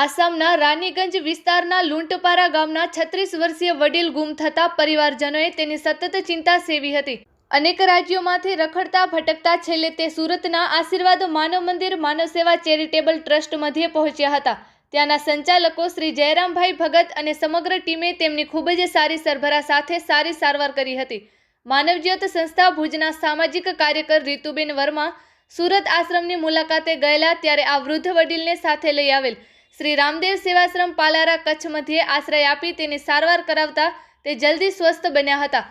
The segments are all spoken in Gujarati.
આસામના રાનીગંજ વિસ્તારના લુંટપારા ગામના છત્રીસ વર્ષીય વડીલ ગુમ થતા પરિવારજનોએ તેની સતત ચિંતા સેવી હતી. અનેક રાજ્યોમાંથી રખડતા, ભટકતા છેલ્લે તે સુરતના આશીર્વાદ માનવ મંદિર, માનવ સેવા ચેરિટેબલ ટ્રસ્ટ મધ્યે પહોંચ્યા હતા. ત્યાંના સંચાલકો શ્રી જયરામભાઈ ભગત અને સમગ્ર ટીમે તેમની ખૂબ જ સારી સરભરા સાથે સારી સારવાર કરી હતી. માનવજ્યોત સંસ્થા ભુજના સામાજિક કાર્યકર રીતુબેન વર્મા સુરત આશ્રમની મુલાકાતે ગયેલા ત્યારે આ વૃદ્ધ વડીલને સાથે લઈ આવેલ. શ્રી રામદેવ સેવાશ્રમ પાલારા કચ્છ મધ્યે આશ્રય આપી તેની સારવાર કરાવતા તે જલ્દી સ્વસ્થ બન્યા હતા.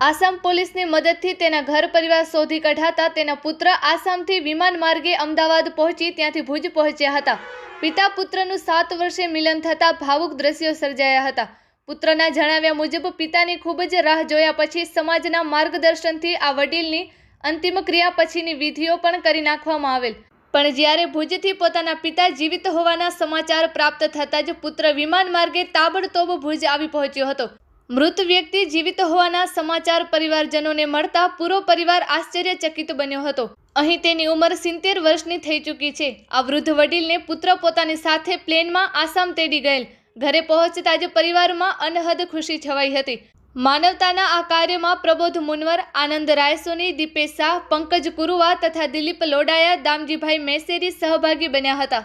આસામ પોલીસની મદદથી તેના ઘર પરિવાર શોધી કઢાતા તેના પુત્ર આસામથી વિમાન માર્ગે અમદાવાદ પહોંચી ત્યાંથી ભુજ પહોંચ્યા હતા. પિતા પુત્રનું સાત વર્ષે મિલન થતાં ભાવુક દ્રશ્યો સર્જાયા હતા. પુત્રના જણાવ્યા મુજબ, પિતાની ખૂબ જ રાહ જોયા પછી સમાજના માર્ગદર્શનથી આ વડીલની અંતિમ ક્રિયા પછીની વિધિઓ પણ કરી નાખવામાં આવેલ. પણ જ્યારે ભુજથી પોતાના પિતા જીવિત હોવાના સમાચાર પ્રાપ્ત થતાં જ પુત્ર વિમાન માર્ગે તાબડતોબ ભુજ આવી પહોંચ્યો હતો. મૃત વ્યક્તિ જીવિત હોવાના સમાચાર પરિવારજનોને મળતા પૂરો પરિવાર આશ્ચર્યચકિત બન્યો હતો. અહીં તેની ઉંમર સિત્તેર વર્ષની થઈ ચૂકી છે. આ વૃદ્ધ વડીલને પુત્ર પોતાની સાથે પ્લેનમાં આસામ તેડી ગયેલ. ઘરે પહોંચતા જ પરિવારમાં અનહદ ખુશી છવાઈ હતી. માનવતાના આ કાર્યમાં પ્રબોધ મુનવર, આનંદ રાયસોની, દીપેશ શાહ, પંકજ કુરુવા તથા દિલીપ લોડાયા, દામજીભાઈ મેસેરી સહભાગી બન્યા હતા.